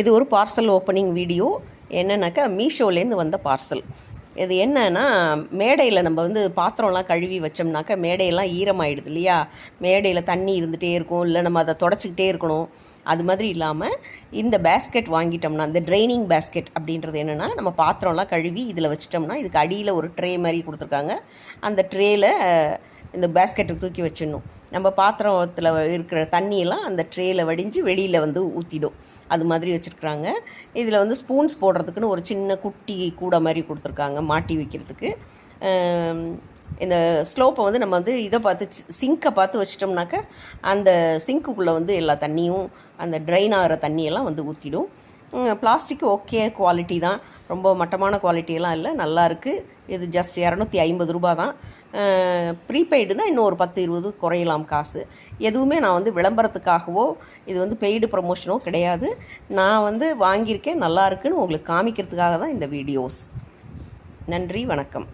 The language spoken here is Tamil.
இது ஒரு பார்சல் ஓப்பனிங் வீடியோ என்னன்னாக்கா மீஷோலேருந்து வந்த பார்சல் இது என்னன்னா மேடையில் நம்ம வந்து பாத்திரம்லாம் கழுவி வச்சோம்னாக்கா மேடையெல்லாம் ஈரமாயிடுது இல்லையா? மேடையில் தண்ணி இருந்துகிட்டே இருக்கும் இல்லை நம்ம அதை தொடச்சிக்கிட்டே இருக்கணும். அது மாதிரி இல்லாமல் இந்த பேஸ்கெட் வாங்கிட்டோம்னா இந்த ட்ரைனிங் பேஸ்கெட் அப்படின்றது என்னென்னா நம்ம பாத்திரம்லாம் கழுவி இதில் வச்சிட்டோம்னா இதுக்கு அடியில் ஒரு ட்ரே மாதிரி கொடுத்துருக்காங்க. அந்த ட்ரேயில் இந்த பேஸ்கெட்டை தூக்கி வச்சிடணும். நம்ம பாத்திரத்தில் இருக்கிற தண்ணியெல்லாம் அந்த ட்ரேயில் வடிஞ்சு வெளியில் வந்து ஊற்றிடும் அது மாதிரி வச்சுருக்குறாங்க. இதில் வந்து ஸ்பூன்ஸ் போடுறதுக்குன்னு ஒரு சின்ன குட்டி கூடை மாதிரி கொடுத்துருக்காங்க மாட்டி வைக்கிறதுக்கு. இந்த ஸ்லோப்பை வந்து நம்ம வந்து இதை பார்த்து சிங்கை பார்த்து வச்சிட்டோம்னாக்க அந்த சிங்க்குள்ளே வந்து எல்லா தண்ணியும் அந்த ட்ரைன் ஆகிற தண்ணியெல்லாம் வந்து ஊற்றிடும் பிளாஸ்டிக் ஓகே குவாலிட்டி தான். ரொம்ப மட்டமான குவாலிட்டியெல்லாம் இல்லை. நல்லாயிருக்கு இது ஜஸ்ட் இரநூத்தி ஐம்பது ரூபா தான். ப்ரீபெய்டுனா இன்னும் ஒரு பத்து இருபது குறையலாம் காசு. எதுவுமே நான் வந்து விளம்பரத்துக்காகவோ இது வந்து பெய்டு ப்ரமோஷனோ கிடையாது. நான் வந்து வாங்கியிருக்கேன் நல்லா இருக்குன்னு உங்களுக்கு காமிக்கிறதுக்காக தான் இந்த வீடியோஸ் நன்றி வணக்கம்.